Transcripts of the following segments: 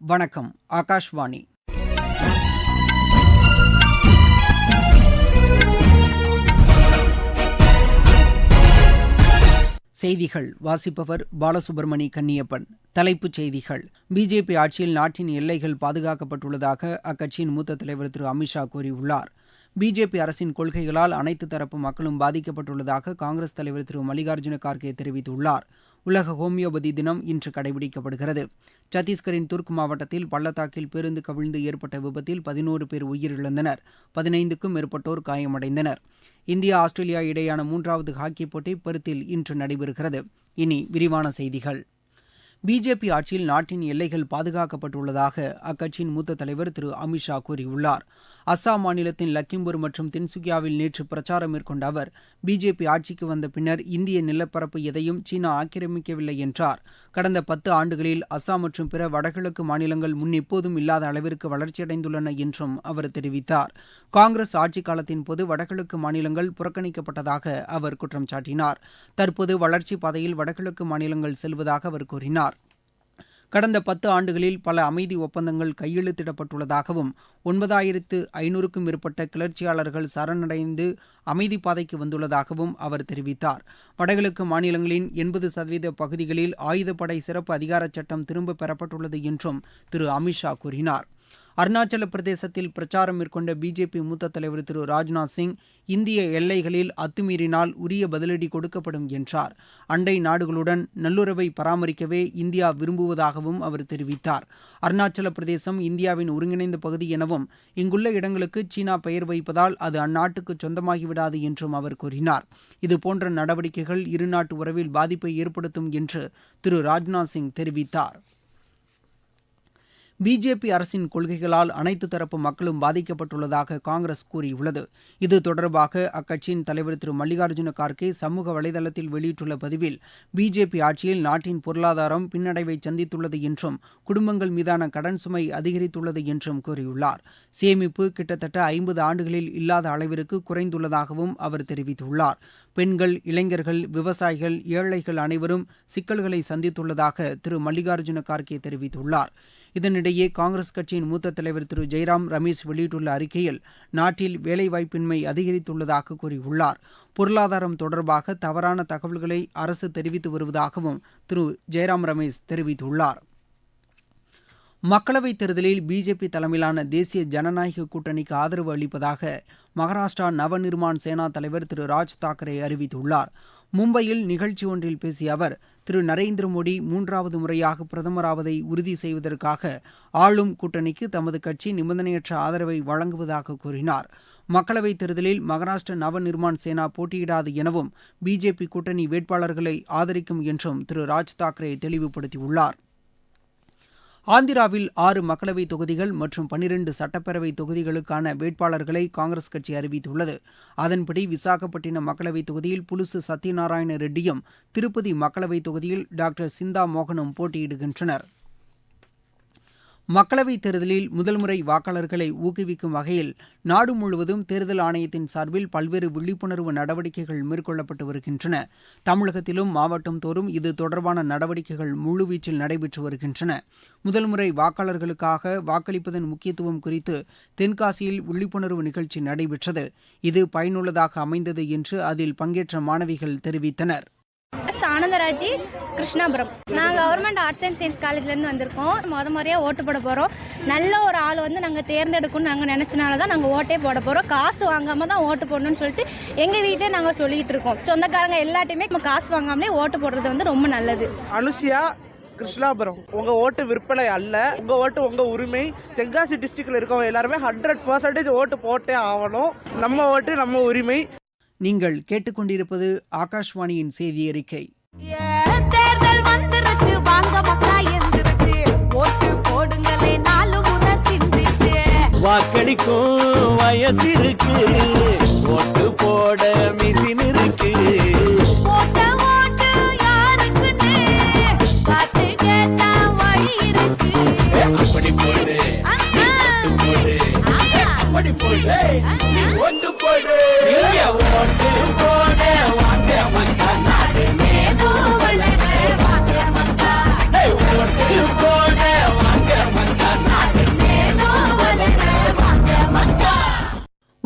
வணக்கம் ஆகாஷ்வாணி. செய்திகள் வாசிப்பவர் பாலசுப்ரமணி கன்னியப்பன். தலைப்புச் செய்திகள் பிஜேபி ஆட்சியில் நாட்டின் எல்லைகள் பாதுகாக்கப்பட்டுள்ளதாக அக்கட்சியின் மூத்த தலைவர் திரு அமித்ஷா கூறியுள்ளார். பிஜேபி அரசின் கொள்கைகளால் அனைத்து தரப்பு மக்களும் பாதிக்கப்பட்டுள்ளதாக காங்கிரஸ் தலைவர் திரு மல்லிகார்ஜுன கார்கே தெரிவித்துள்ளார். உலக ஹோமியோபதி தினம் இன்று கடைபிடிக்கப்படுகிறது. சத்தீஸ்கரின் துர்க் மாவட்டத்தில் பள்ளத்தாக்கில் பேருந்து கவிழ்ந்து ஏற்பட்ட விபத்தில் பதினோரு பேர் உயிரிழந்தனர். பதினைந்துக்கும் மேற்பட்டோர் காயமடைந்தனர். இந்தியா ஆஸ்திரேலியா இடையேயான மூன்றாவது ஹாக்கி போட்டி பெருத்தில் இன்று நடைபெறுகிறது. இனி விரிவான செய்திகள். பிஜேபி ஆட்சியில் நாட்டின் எல்லைகள் பாதுகாக்கப்பட்டுள்ளதாக அக்கட்சியின் மூத்த தலைவர் திரு அமித்ஷா கூறியுள்ளார். அஸ்ஸாம் மாநிலத்தின் லக்கிம்பூர் மற்றும் தின்சுகியாவில் நேற்று பிரச்சாரம் மேற்கொண்ட அவர் பிஜேபி ஆட்சிக்கு வந்த பின்னர் இந்திய நிலப்பரப்பு எதையும் சீனா ஆக்கிரமிக்கவில்லை என்றார். கடந்த பத்து ஆண்டுகளில் அஸ்ஸாம் மற்றும் பிற வடகிழக்கு மாநிலங்கள் முன் எப்போதும் இல்லாத அளவிற்கு வளர்ச்சியடைந்துள்ளன என்றும் அவர் தெரிவித்தார். காங்கிரஸ் ஆட்சிக் காலத்தின் போது வடகிழக்கு மாநிலங்கள் புறக்கணிக்கப்பட்டதாக அவர் குற்றம் சாட்டினார். தற்போது வளர்ச்சிப் பாதையில் வடகிழக்கு மாநிலங்கள் செல்வதாக அவர் கூறினார். கடந்த பத்து ஆண்டுகளில் பல அமைதி ஒப்பந்தங்கள் கையெழுத்திடப்பட்டுள்ளதாகவும் ஒன்பதாயிரத்து ஐநூறுக்கும் மேற்பட்ட கிளர்ச்சியாளர்கள் சரணடைந்து அமைதி பாதைக்கு வந்துள்ளதாகவும் அவர் தெரிவித்தார். வடகிழக்கு மாநிலங்களின் எண்பது சதவீத பகுதிகளில் ஆயுதப்படை சிறப்பு அதிகாரச் சட்டம் திரும்பப் பெறப்பட்டுள்ளது என்றும் திரு அமித்ஷா கூறினார். அருணாச்சல பிரதேசத்தில் பிரச்சாரம் மேற்கொண்ட பிஜேபி மூத்த தலைவர் திரு ராஜ்நாத் சிங் இந்திய எல்லைகளில் அத்துமீறினால் உரிய பதிலடி கொடுக்கப்படும் என்றார். அண்டை நாடுகளுடன் நல்லுறவை பராமரிக்கவே இந்தியா விரும்புவதாகவும் அவர் தெரிவித்தார். அருணாச்சல பிரதேசம் இந்தியாவின் ஒருங்கிணைந்த பகுதி எனவும் இங்குள்ள இடங்களுக்கு சீனா பெயர் வைப்பதால் அது அந்நாட்டுக்கு சொந்தமாகிவிடாது என்றும் அவர் கூறினார். இதுபோன்ற நடவடிக்கைகள் இருநாட்டு உறவில் பாதிப்பை ஏற்படுத்தும் என்று திரு ராஜ்நாத் சிங் தெரிவித்தார். பிஜேபி அரசின் கொள்கைகளால் அனைத்து தரப்பு மக்களும் பாதிக்கப்பட்டுள்ளதாக காங்கிரஸ் கூறியுள்ளது. இது தொடர்பாக அக்கட்சியின் தலைவர் திரு. மல்லிகார்ஜுன கார்கே சமூக வலைதளத்தில் வெளியிட்டுள்ள பதிவில் பிஜேபி ஆட்சியில் நாட்டின் பொருளாதாரம் பின்னடைவை சந்தித்துள்ளது என்றும் குடும்பங்கள் மீதான கடன் சுமை அதிகரித்துள்ளது என்றும் கூறியுள்ளார். சேமிப்பு கிட்டத்தட்ட ஐம்பது ஆண்டுகளில் இல்லாத அளவிற்கு குறைந்துள்ளதாகவும் அவர் தெரிவித்துள்ளார். பெண்கள் இளைஞர்கள் விவசாயிகள் ஏழைகள் அனைவரும் சிக்கல்களை சந்தித்துள்ளதாக திரு. மல்லிகார்ஜுன கார்கே தெரிவித்துள்ளார். இதனிடையே காங்கிரஸ் கட்சியின் மூத்த தலைவர் திரு. ஜெய்ராம் ரமேஷ் வெளியிட்டுள்ள அறிக்கையில் நாட்டில் வேலைவாய்ப்பின்மை அதிகரித்துள்ளதாக கூறியுள்ளார். பொருளாதாரம் தொடர்பாக தவறான தகவல்களை அரசு தெரிவித்து வருவதாகவும் திரு. ஜெய்ராம் ரமேஷ் தெரிவித்துள்ளார். மக்களவைத் தேர்தலில் பிஜேபி தலைமையிலான தேசிய ஜனநாயக கூட்டணிக்கு ஆதரவு அளிப்பதாக மகாராஷ்டிரா நவநிர்மாண் சேனா தலைவர் திரு. ராஜ் தாக்கரே அறிவித்துள்ளார். மும்பையில் நிகழ்ச்சி ஒன்றில் பேசிய அவர் திரு நரேந்திர மோடி மூன்றாவது முறையாக பிரதமராவதை உறுதி செய்வதற்காக ஆளும் கூட்டணிக்கு தமது கட்சி நிபந்தனையற்ற ஆதரவை வழங்குவதாக கூறினார். மக்களவைத் தேர்தலில் மகாராஷ்டிர நவநிர்மாண் சேனா போட்டியிடாது எனவும் பிஜேபி கூட்டணி வேட்பாளர்களை ஆதரிக்கும் என்றும் திரு ராஜ் தாக்கரே தெளிவுபடுத்தியுள்ளார். ஆந்திராவில் ஆறு மக்களவை தொகுதிகள் மற்றும் பனிரண்டு சட்டப்பேரவை தொகுதிகளுக்கான வேட்பாளர்களை காங்கிரஸ் கட்சி அறிவித்துள்ளது. அதன்படி விசாகப்பட்டினம் மக்களவை தொகுதியில் புலுசு சத்யநாராயண ரெட்டியும் திருப்பதி மக்களவை தொகுதியில் டாக்டர் சிந்தா மோகனும் போட்டியிடுகின்றனர். மக்களவைத் தேர்தலில் முதல் முறை வாக்காளர்களை ஊக்குவிக்கும் வகையில் நாடு முழுவதும் தேர்தல் ஆணையத்தின் சார்பில் பல்வேறு விழிப்புணர்வு நடவடிக்கைகள் மேற்கொள்ளப்பட்டு வருகின்றன. தமிழகத்திலும் மாவட்டம் தோறும் இது தொடர்பான நடவடிக்கைகள் முழுவீச்சில் நடைபெற்று வருகின்றன. முதல் முறை வாக்காளர்களுக்காக வாக்களிப்பதன் முக்கியத்துவம் குறித்து தென்காசியில் விழிப்புணர்வு நிகழ்ச்சி நடைபெற்றது. இது பயனுள்ளதாக அமைந்தது என்று அதில் பங்கேற்ற மாணவிகள் தெரிவித்தனர். ஆனந்தராஜி கிருஷ்ணாபுரம். நாங்கள் கவர்மெண்ட் ஆர்ட்ஸ் அண்ட் சயின்ஸ் காலேஜ்லேருந்து வந்திருக்கோம். முத முறையாக ஓட்டு போட போகிறோம் நல்ல ஒரு ஆள் வந்து நாங்கள் தேர்ந்தெடுக்கணும்னு நாங்கள் நினச்சனால தான் நாங்கள் ஓட்டே போட போகிறோம் காசு வாங்காமல் தான் ஓட்டு போடணும்னு சொல்லிட்டு எங்கள் வீட்டிலே நாங்கள் சொல்லிகிட்டு இருக்கோம். சொந்தக்காரங்க எல்லாத்தையுமே நம்ம காசு வாங்காமலே ஓட்டு போடுறது வந்து ரொம்ப நல்லது. அனுஷியா கிருஷ்ணாபுரம். உங்க ஓட்டு விற்பனை அல்ல. உங்க ஓட்டு உங்க உரிமை. தென்காசி டிஸ்ட்ரிக்ட்ல இருக்கவங்க எல்லாருமே ஹண்ட்ரட் பர்சன்டேஜ் ஓட்டு போட்டே ஆகணும். நம்ம ஓட்டு நம்ம உரிமை. நீங்கள் கேட்டுக்கொண்டிருப்பது ஆகாஷ்வாணியின் செய்தி அறிக்கை. தேர்தல் வந்துருச்சு வாங்க மக்கா எந்திருச்சு. ஓட்டு போடுங்களே நாலு முறை சிந்திச்சு. வாக்களிக்கும் வயசிருக்கு ஓட்டு போட மிசின் இருக்கு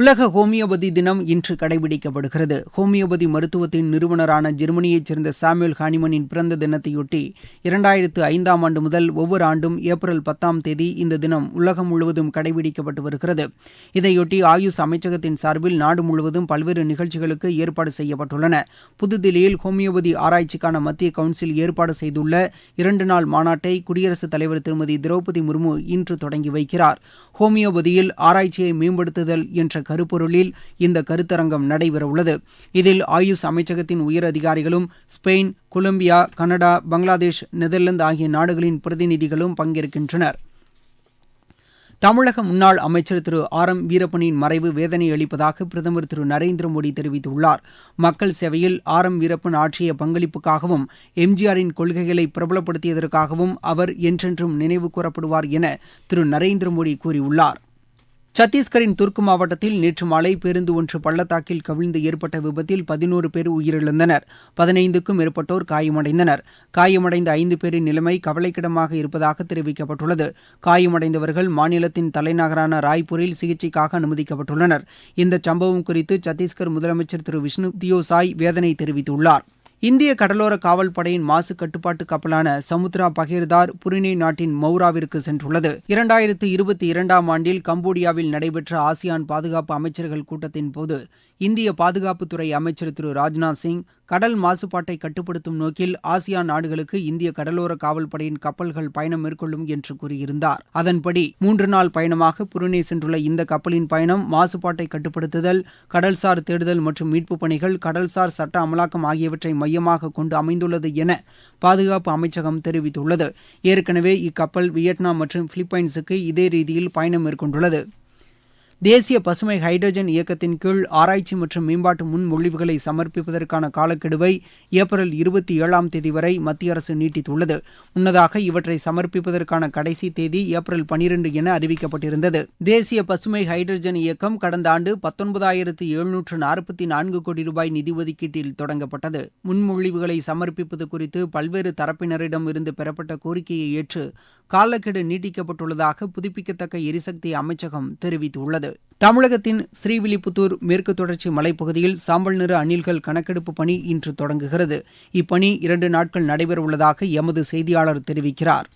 உலக ஹோமியோபதி தினம் இன்று கடைபிடிக்கப்படுகிறது. ஹோமியோபதி மருத்துவத்தின் நிறுவனரான ஜெர்மனியைச் சேர்ந்த சாமுவேல் ஹானிமனின் பிறந்த தினத்தையொட்டி இரண்டாயிரத்து ஐந்தாம் ஆண்டு முதல் ஒவ்வொரு ஆண்டும் ஏப்ரல் பத்தாம் தேதி இந்த தினம் உலகம் முழுவதும் கடைபிடிக்கப்பட்டு வருகிறது. இதையொட்டி ஆயுஷ் அமைச்சகத்தின் சார்பில் நாடு முழுவதும் பல்வேறு நிகழ்ச்சிகளுக்கு ஏற்பாடு செய்யப்பட்டுள்ளன. புதுதில்லியில் ஹோமியோபதி ஆராய்ச்சிக்கான மத்திய கவுன்சில் ஏற்பாடு செய்துள்ள இரண்டு நாள் மாநாட்டை குடியரசுத் தலைவர் திருமதி திரௌபதி முர்மு இன்று தொடங்கி வைக்கிறார். ஹோமியோபதியில் ஆராய்ச்சியை மேம்படுத்துதல் என்ற கருப்பொருளில் இந்த கருத்தரங்கம் நடைபெறவுள்ளது. இதில் ஆயுஷ் அமைச்சகத்தின் உயர் அதிகாரிகளும் Spain Colombia Canada Bangladesh Netherlands ஆகிய நாடுகளின் பிரதிநிதிகளும் பங்கேற்கின்றனர். தமிழக முன்னாள் அமைச்சர் திரு ஆர் எம் வீரப்பனின் மறைவு வேதனை அளிப்பதாக பிரதமர் திரு நரேந்திர மோடி தெரிவித்துள்ளார். மக்கள் சேவையில் ஆர் எம் வீரப்பன் ஆற்றிய பங்களிப்புக்காகவும் எம்ஜிஆரின் கொள்கைகளை பிரபலப்படுத்தியதற்காகவும் அவர் என்றென்றும் நினைவு கூறப்படுவார் என திரு நரேந்திர மோடி கூறியுள்ளார். சத்தீஸ்கரின் துர்க்கு மாவட்டத்தில் நேற்று மாலை பேருந்து ஒன்று பள்ளத்தாக்கில் கவிழ்ந்து ஏற்பட்ட விபத்தில் பதினோரு பேர் உயிரிழந்தனர். பதினைந்துக்கும் மேற்பட்டோர் காயமடைந்தனர். காயமடைந்த ஐந்து பேரின் நிலைமை கவலைக்கிடமாக இருப்பதாக தெரிவிக்கப்பட்டுள்ளது. காயமடைந்தவர்கள் மாநிலத்தின் தலைநகரான ராய்ப்பூரில் சிகிச்சைக்காக அனுமதிக்கப்பட்டுள்ளனர். இந்த சம்பவம் குறித்து சத்தீஸ்கர் முதலமைச்சர் திரு. விஷ்ணு தியோசாய் வேதனை தெரிவித்துள்ளார். இந்திய கடலோர காவல் படையின் மாசு கட்டுப்பாட்டு கப்பலான சமுத்ரா பகீர்தார் புரினே நாட்டின் மௌராவிற்கு சென்றுள்ளது. இரண்டாயிரத்து இருபத்தி இரண்டாம் ஆண்டில் கம்போடியாவில் நடைபெற்ற ஆசியான் பாதுகாப்பு அமைச்சர்கள் கூட்டத்தின் போது இந்திய பாதுகாப்புத்துறை அமைச்சர் திரு ராஜ்நாத் சிங் கடல் மாசுபாட்டை கட்டுப்படுத்தும் நோக்கில் ஆசியான் நாடுகளுக்கு இந்திய கடலோர காவல்படையின் கப்பல்கள் பயணம் மேற்கொள்ளும் என்று கூறியிருந்தார். அதன்படி மூன்று நாள் பயணமாக புருனே சென்றுள்ள இந்த கப்பலின் பயணம் மாசுபாட்டை கட்டுப்படுத்துதல் கடல்சார் தேடுதல் மற்றும் மீட்புப் பணிகள் கடல்சார் சட்ட அமலாக்கம் ஆகியவற்றை மையமாக கொண்டு அமைந்துள்ளது என பாதுகாப்பு அமைச்சகம் தெரிவித்துள்ளது. ஏற்கனவே இக்கப்பல் வியட்நாம் மற்றும் பிலிப்பைன்ஸுக்கு இதே ரீதியில் பயணம் மேற்கொண்டுள்ளது. தேசிய பசுமை ஹைட்ரஜன் இயக்கத்தின் கீழ் ஆராய்ச்சி மற்றும் மேம்பாட்டு முன்மொழிவுகளை சமர்ப்பிப்பதற்கான காலக்கெடுவை ஏப்ரல் இருபத்தி ஏழாம் தேதி வரை மத்திய அரசு நீட்டித்துள்ளது. முன்னதாக இவற்றை சமர்ப்பிப்பதற்கான கடைசி தேதி ஏப்ரல் பனிரெண்டு என அறிவிக்கப்பட்டிருந்தது. தேசிய பசுமை ஹைட்ரஜன் இயக்கம் கடந்த ஆண்டு பத்தொன்பதாயிரத்து எழுநூற்று நாற்பத்தி நான்கு கோடி ரூபாய் நிதி ஒதுக்கீட்டில் தொடங்கப்பட்டது. முன்மொழிவுகளை சமர்ப்பிப்பது குறித்து பல்வேறு தரப்பினரிடம் இருந்து பெறப்பட்ட கோரிக்கையை ஏற்று காலக்கெடு நீட்டிக்கப்பட்டுள்ளதாக புதுப்பிக்கத்தக்க எரிசக்தி அமைச்சகம் தெரிவித்துள்ளது. தமிழகத்தின் ஸ்ரீவில்லிபுத்தூர் மேற்கு தொடர்ச்சி மலைப்பகுதியில் சாம்பல் நிற அணில்கள் கணக்கெடுப்பு பணி இன்று தொடங்குகிறது. இப்பணி இரண்டு நாட்கள் நடைபெறவுள்ளதாக எமது செய்தியாளர் தெரிவிக்கிறார்.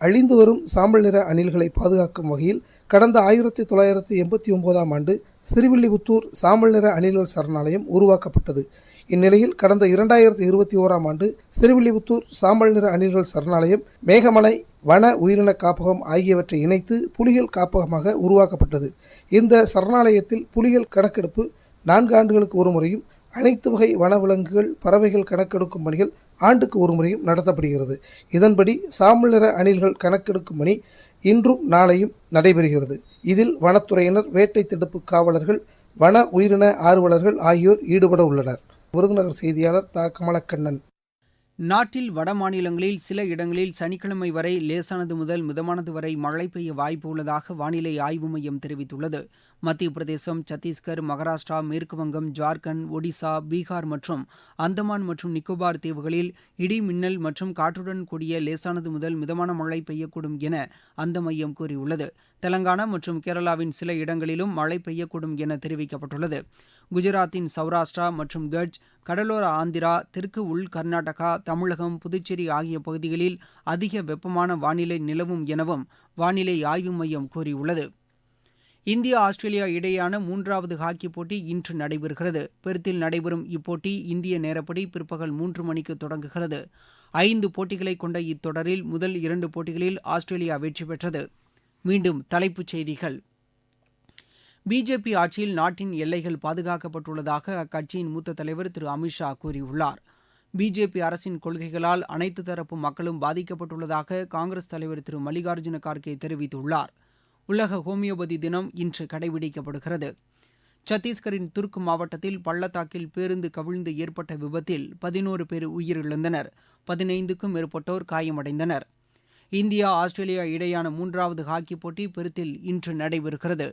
அழிந்து வரும் சாம்பல் நிற அணில்களை பாதுகாக்கும் வகையில் கடந்த ஆயிரத்தி தொள்ளாயிரத்தி எண்பத்தி ஒன்பதாம் ஆண்டு சிறுவில்லிபுத்தூர் சாம்பல் நிற அணில்கள் சரணாலயம் உருவாக்கப்பட்டது. இந்நிலையில் கடந்த இரண்டாயிரத்தி இருபத்தி ஓராம் ஆண்டு சிறுவில்லிபுத்தூர் சாம்பல் நிற அணில்கள் சரணாலயம் மேகமலை வன உயிரின காப்பகம் ஆகியவற்றை இணைத்து புலிகள் காப்பகமாக உருவாக்கப்பட்டது. இந்த சரணாலயத்தில் புலிகள் கணக்கெடுப்பு நான்கு ஆண்டுகளுக்கு ஒரு முறையும் அனைத்து வகை வனவிலங்குகள் பறவைகள் கணக்கெடுக்கும் பணிகள் ஆண்டுக்கு ஒரு முறையும் நடத்தப்படுகிறது. இதன்படி சாம்பல் நிற அணில்கள் கணக்கெடுக்கும் பணி இன்றும் நாளையும் நடைபெறுகிறது. இதில் வனத்துறையினர் வேட்டை தடுப்பு காவலர்கள் வன உயிரின ஆர்வலர்கள் ஆகியோர் ஈடுபட உள்ளனர். விருதுநகர் செய்தியாளர் த. கமலக்கண்ணன். நாட்டில் வட மாநிலங்களில் சில இடங்களில் சனிக்கிழமை வரை லேசானது முதல் மிதமானது வரை மழை பெய்ய வாய்ப்பு உள்ளதாக வானிலை ஆய்வு மையம் தெரிவித்துள்ளது. மத்திய பிரதேசம் சத்தீஸ்கர் மகாராஷ்டிரா மேற்குவங்கம் ஜார்க்கண்ட் ஒடிசா பீகார் மற்றும் அந்தமான் மற்றும் நிக்கோபார் தீவுகளில் இடி மின்னல் மற்றும் காற்றுடன் கூடிய லேசானது முதல் மிதமான மழை பெய்யக்கூடும் என அந்த மையம் கூறியுள்ளது. தெலங்கானா மற்றும் கேரளாவின் சில இடங்களிலும் மழை பெய்யக்கூடும் என தெரிவிக்கப்பட்டுள்ளது. குஜராத்தின் சௌராஷ்டிரா மற்றும் கட்ச் கடலோர ஆந்திரா தெற்கு உள் கர்நாடகா தமிழகம் புதுச்சேரி ஆகிய பகுதிகளில் அதிக வெப்பமான வானிலை நிலவும் எனவும் வானிலை ஆய்வு மையம் கூறியுள்ளது. இந்தியா ஆஸ்திரேலியா இடையேயான மூன்றாவது ஹாக்கி போட்டி இன்று நடைபெறுகிறது. பெருத்தில் நடைபெறும் இப்போட்டி இந்திய நேரப்படி பிற்பகல் மூன்று மணிக்கு தொடங்குகிறது. ஐந்து போட்டிகளை கொண்ட இத்தொடரில் முதல் இரண்டு போட்டிகளில் ஆஸ்திரேலியா வெற்றி பெற்றது. மீண்டும் தலைப்புச் செய்திகள். பிஜேபி ஆட்சியில் நாட்டின் எல்லைகள் பாதுகாக்கப்பட்டுள்ளதாக அக்கட்சியின் மூத்த தலைவர் திரு அமித்ஷா கூறியுள்ளார். பிஜேபி அரசின் கொள்கைகளால் அனைத்து தரப்பு மக்களும் பாதிக்கப்பட்டுள்ளதாக காங்கிரஸ் தலைவர் திரு மல்லிகார்ஜுன கார்கே தெரிவித்துள்ளார். உலக ஹோமியோபதி தினம் இன்று கடைபிடிக்கப்படுகிறது. சத்தீஸ்கரின் துர்க் மாவட்டத்தில் பள்ளத்தாக்கில் பேருந்து கவிழ்ந்து ஏற்பட்ட விபத்தில் பதினோரு பேர் உயிரிழந்தனர். பதினைந்துக்கும் மேற்பட்டோர் காயமடைந்தனர். இந்தியா ஆஸ்திரேலியா இடையான மூன்றாவது ஹாக்கி போட்டி பெருத்தில் இன்று நடைபெறுகிறது.